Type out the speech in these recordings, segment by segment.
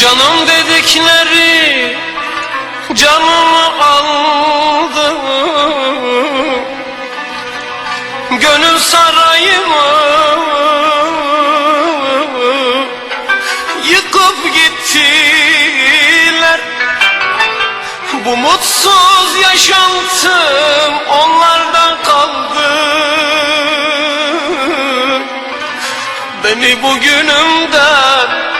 Canım dedikleri canımı aldı. Gönül sarayımı yıkıp gittiler. Bu mutsuz yaşantım onlardan kaldı. Beni bugünümden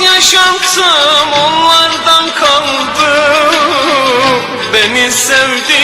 yaşantım onlardan kaldı. Beni sevdiğime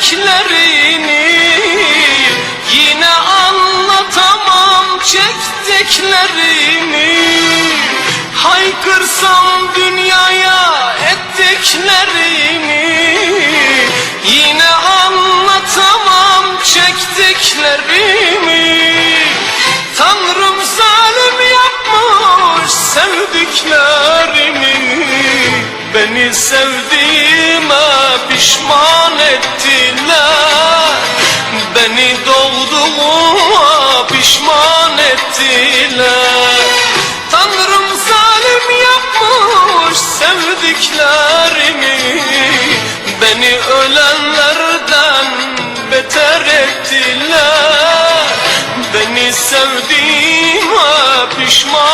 ettiklerini Yine anlatamam çektiklerini. Haykırsam dünyaya ettiklerini Yine anlatamam çektiklerimi Tanrım zalim yapmış sevdiklerimi Beni sevdiğime pişman ettiler sevdiklerimi Beni ölenlerden beter ettiler. Beni sevdiğime pişman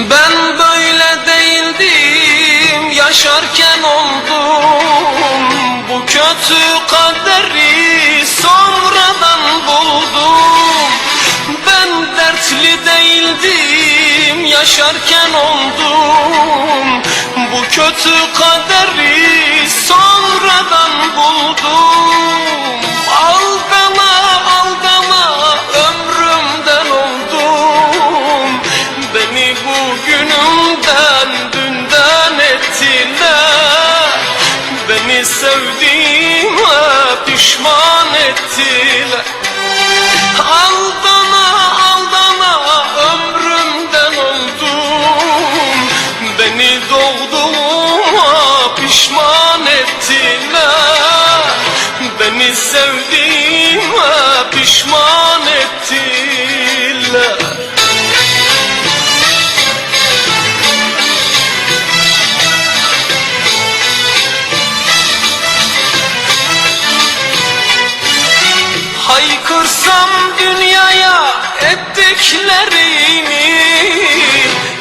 Ben böyle değildim yaşarken oldum. Bu kötü kaderi sonradan buldum. Ben dertli değildim yaşarken oldum. Bu kötü kaderi sonradan buldum Beni sevdiğime pişman ettiler. Haykırsam dünyaya ettiklerini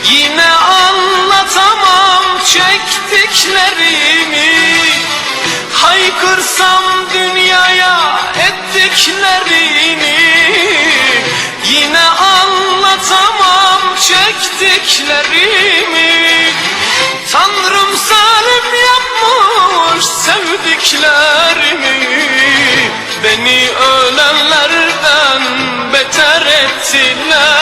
Yine anlatamam çektiklerimi Haykırsam dünyaya ettiklerini Yine anlatamam çektiklerimi. Tanrım zalim yapmış sevdiklerimi Beni ölenlerden beter ettiler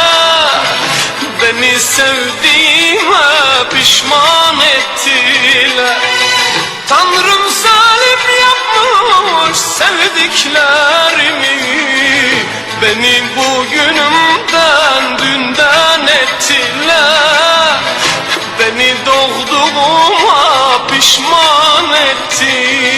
sevdiklerimi Beni bugünümden dünden ettiler. Beni doğduğuma pişman ettiler